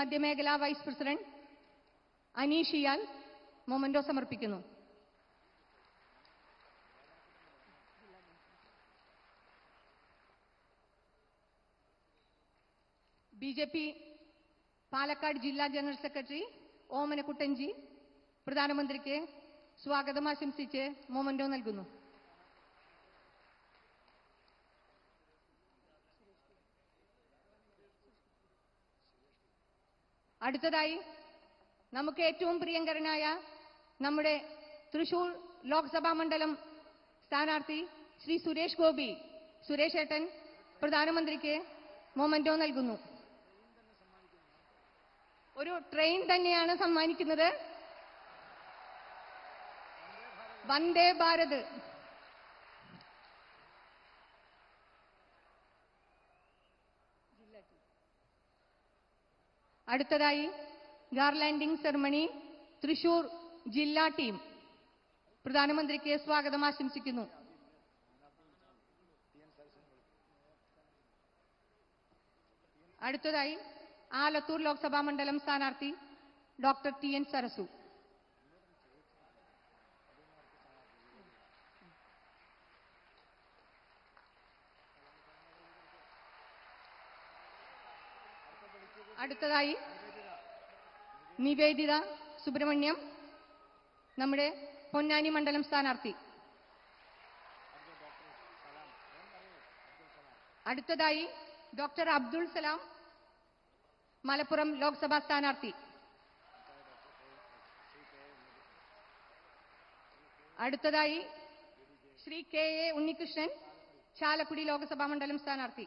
മധ്യമേഖലാ vice president Aneesh ഇയാൽ memento സമർപ്പിക്കുന്നു. B J P Palakkad ജില്ലാ ജനറൽ സെക്രട്ടറി ഓമനക്കുട്ടൻജി പ്രധാനമന്ത്രിക്ക് സ്വാഗതം ആശംസിച്ച് മൊമന്റോ നൽകുന്നു. അടുത്തതായി നമുക്ക് ഏറ്റവും പ്രിയങ്കരനായ നമ്മുടെ തൃശൂർ ലോക്സഭാ മണ്ഡലം സ്ഥാനാർത്ഥി ശ്രീ സുരേഷ് ഗോപി സുരേഷ് ഏട്ടൻ പ്രധാനമന്ത്രിക്ക് മൊമെന്റോ നൽകുന്നു. ഒരു ട്രെയിൻ തന്നെയാണ് സമ്മാനിക്കുന്നത്. വന്ദേ ഭാരത്. അടുത്തതായി ഗാർലാൻഡിംഗ് സെറമണി തൃശൂർ ജില്ലാ ടീം. പ്രധാനമന്ത്രിക്ക് സ്വാഗതം ആശംസിക്കുന്നു. അടുത്തതായി ആലത്തൂർ ലോക്സഭാ മണ്ഡലം സ്ഥാനാർത്ഥി ഡോക്ടർ ടി എൻ സരസു. അടുത്തതായി നിവേദിത സുബ്രഹ്മണ്യം നമ്മുടെ പൊന്നാനി മണ്ഡലം സ്ഥാനാർത്ഥി. അടുത്തതായി ഡോക്ടർ അബ്ദുൾ സലാം മലപ്പുറം ലോക്സഭാ സ്ഥാനാർത്ഥി. അടുത്തതായി ശ്രീ കെ എ ഉണ്ണികൃഷ്ണൻ ചാലക്കുടി ലോക്സഭാ മണ്ഡലം സ്ഥാനാർത്ഥി.